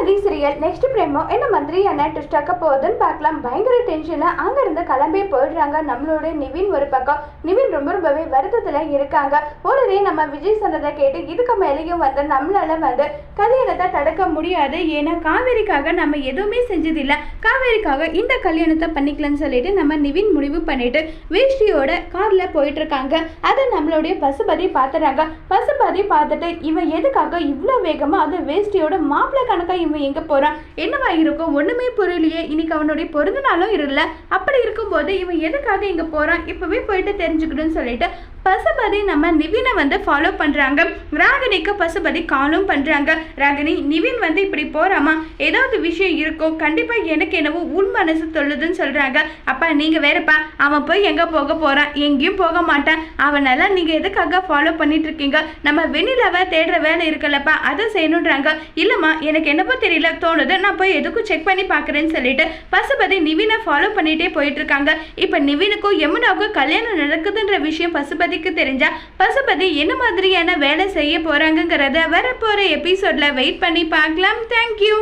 மன்னதி serial next பிரேமோ என்ன மந்திரியான twist ஆக்க போகுதுன்னு பார்க்கலாம். பயங்கர டென்ஷனு அங்கேருந்து கிளம்பி போயிடுறாங்க நம்மளோட நிவின் ஒரு பக்கம். நிவின் ரொம்ப ரொம்பவே வருத்தத்துல இருக்காங்க. உடனே நம்ம விஜய் சொன்னதை கேட்டு இதுக்கு மேலேயும் வந்து நம்மளால வந்து கல்யாணத்தை தடுக்க முடியாது. ஏன்னா காவேரிக்காக நம்ம எதுவுமே செஞ்சதில்லை. காவேரிக்காக இந்த கல்யாணத்தை பண்ணிக்கலாம்னு சொல்லிட்டு நம்ம நிவின் முடிவு பண்ணிட்டு வேஷ்டியோட கார்ல போயிட்டு இருக்காங்க அதை நம்மளுடைய பசுபதி பார்த்துறாங்க. பசுபதி பார்த்துட்டு இவன் எதுக்காக இவ்வளோ வேகமா அது வேஷ்டியோட மாப்பிள்ளை கணக்காக இவன் எங்க போறான்? என்னவா இருக்கும்? ஒண்ணுமே புரியலையே. இன்னைக்கு அவனுடைய பிறந்த நாளும் இருல. அப்படி இருக்கும்போது இவன் எதுக்காக இங்க போறான்? இப்பவே போயிட்டு தெரிஞ்சுக்கணும்னு சொல்லிட்டு பசுபதி நம்ம நிவினை வந்து ஃபாலோ பண்ணுறாங்க ராகினிக்கு பசுபதி காலும் பண்ணுறாங்க ராகினி நிவின் வந்து இப்படி போகிறாமா ஏதாவது விஷயம் இருக்கோ கண்டிப்பாக எனக்கு என்னவோ உள் மனசு தொல்லுதுன்னு சொல்கிறாங்க அப்பா நீங்கள் வேறப்பா அவன் போய் எங்கே போக போகிறான் எங்கேயும் போக மாட்டான். அவனெல்லாம் நீங்கள் எதுக்காக ஃபாலோ பண்ணிட்டு இருக்கீங்க நம்ம வெண்ணிலாவை தேடுற வேலை இருக்குல்லப்பா அதை செய்யணுன்றாங்க இல்லைம்மா எனக்கு என்னப்போ தெரியல தோணுது நான் போய் எதுக்கும் செக் பண்ணி பார்க்குறேன்னு சொல்லிட்டு பசுபதி நிவினை ஃபாலோ பண்ணிகிட்டே போயிட்டுருக்காங்க. இப்போ நிவினுக்கும் யமுனாவுக்கும் கல்யாணம் நடக்குதுன்ற விஷயம் பசுபதி பசுபதிக்கு தெரிஞ்சா பசுபதி என்ன மாதிரியான வேலை செய்ய போறாங்கங்கிறத வரப்போற எபிசோட்ல வெயிட் பண்ணி பார்க்கலாம். தேங்க்யூ